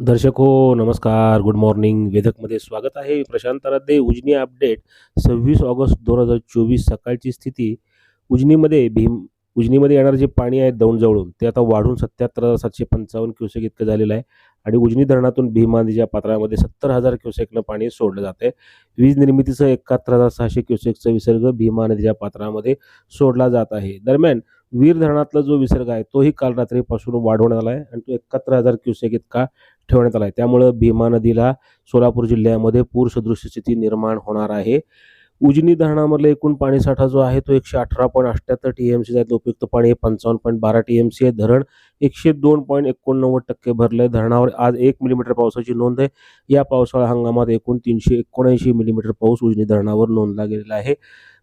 दर्शक हो नमस्कार. गुड मॉर्निंग वेदकमध्ये स्वागत आहे प्रशांत आराध्ये उजनी अपडेट. सव्वीस ऑगस्ट दोन हजार चोवीस सकाळची स्थिती. उजनीमध्ये भीम उजनीमध्ये येणारं जे पाणी आहे दौंडजवळून ते आता वाढून सत्याहत्तर हजार सातशे पंचावन्न क्युसेक इतकं झालेलं आहे. आणि उजनी धरणातून भीमा नदीच्या पात्रामध्ये सत्तर हजार क्युसेकनं पाणी सोडलं जातं आहे. वीज निर्मितीचं एकाहत्तर हजार सहाशे क्युसेकचा विसर्ग भीमा नदीच्या पात्रामध्ये सोडला जात आहे. दरम्यान वीर धरणातला जो विसर्ग आहे तोही काल रात्रीपासून वाढवण्यात आला आहे आणि तो एकाहत्तर हजार क्युसेक इतका ठेवण्यात आला आहे त्यामुळं भीमा नदीला सोलापूर जिल्ह्यामध्ये पूर सदृश स्थिती निर्माण होणार आहे. उजनी धरणामधला एकूण पाणीसाठा जो आहे तो एकशे अठरा पॉईंट अठ्ठ्याहत्तर टी एम सी आहे उपयुक्त पाणी हे पंचावन्न पॉईंट बारा टी एम सी आहे. धरण एकशे दोन पॉईंट एकोणनव्वद टक्के भरलं आहे धरणावर आज एक मिलीमीटर पावसाची नोंद आहे. या पावसाळा हंगामात एकूण तीनशे एकोणऐंशी मिलीमीटर पाऊस उजनी धरणावर नोंदला गेलेला आहे.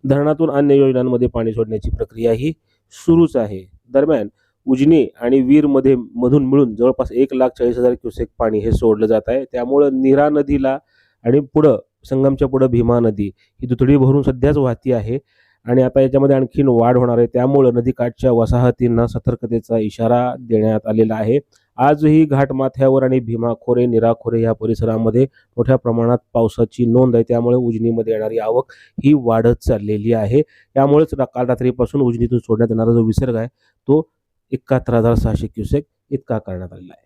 धरणातून अन्य योजनांमध्ये पाणी सोडण्याची प्रक्रिया ही सुरूच आहे. दरम्यान उजनी आणि वीरमध्ये मधून मिळून जवळपास एक लाख चाळीस हजार क्युसेक पाणी हे सोडलं जात आहे. त्यामुळं निरा नदीला आणि पुढं संगमच्या पुढं भीमा नदी ही दुथडी भरून सध्याच वाहती आहे. आणि आता याच्यामध्ये आणखीन वाढ होणार आहे. त्यामुळं नदीकाठच्या वसाहतींना सतर्कतेचा इशारा देण्यात आलेला आहे. आजही घाटमाथ्यावर आणि भीमाखोरे निराखोरे या परिसरामध्ये मोठ्या प्रमाणात पावसाची नोंद आहे. त्यामुळे उजनीमध्ये येणारी आवक ही वाढत चाललेली आहे. त्यामुळेच काल रात्रीपासून उजनीतून सोडण्यात येणारा जो विसर्ग आहे तो एकाहत्तर हजार सहाशे क्युसेक इतका करण्यात आलेला आहे.